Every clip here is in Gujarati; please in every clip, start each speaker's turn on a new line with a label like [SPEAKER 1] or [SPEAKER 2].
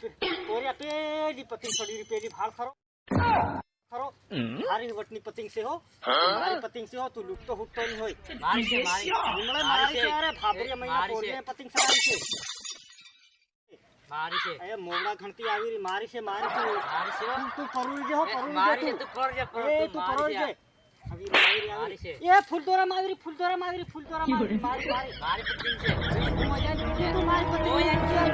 [SPEAKER 1] તોરિયા પેલી પતંગ છોડી રહી પેલી ભાળ ખરો. ખરો? મારી વટની પતંગ છે હો. મારી પતંગ છે હો તું લૂટતો હુટતો નહીં હોય.
[SPEAKER 2] મારી છે મારી.
[SPEAKER 1] હમણાં મારી છે અરે ભાભરીયા મહિના
[SPEAKER 2] મારી
[SPEAKER 1] પતંગ ચડાવી છે.
[SPEAKER 2] મારી છે.
[SPEAKER 1] એ મોવડા ઘણતી આવી રહી મારી છે મારી તું
[SPEAKER 2] મારી છે.
[SPEAKER 1] તું પરુઈ જે હો
[SPEAKER 2] મારી છે
[SPEAKER 1] તું
[SPEAKER 2] પરજે પર
[SPEAKER 1] એ
[SPEAKER 2] તું
[SPEAKER 1] તું
[SPEAKER 2] મારી
[SPEAKER 1] જે
[SPEAKER 2] મારી
[SPEAKER 1] એ. મારી, મારી.
[SPEAKER 2] મારી પતંગ છે.
[SPEAKER 1] મજા જ તું મારી પતંગ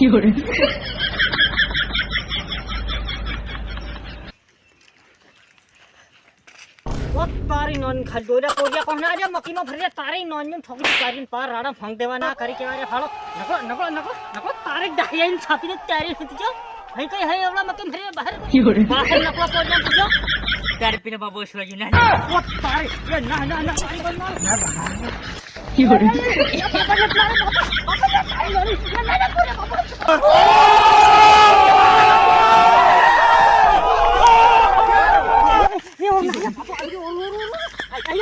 [SPEAKER 1] 이거를. ઓ તારી નોન ખા દોરા કોરિયા કોણ આજે મકીનો ભરી તારી નોન ને ઠોકી તારી પાર રાડા ફંગ દેવા ના કરી કેવા રે હાલો નકો નકો નકો નકો તારી ડાહિયાઈ છાપીને તારી હતી જો હઈ કઈ હઈ એવડા મકીન ભરી બહાર બહાર નકો કોરિયા પૂછો
[SPEAKER 2] ત્યારે પીને બાબો શું ના
[SPEAKER 1] ઓ તારી એ ના ના ના તારી ના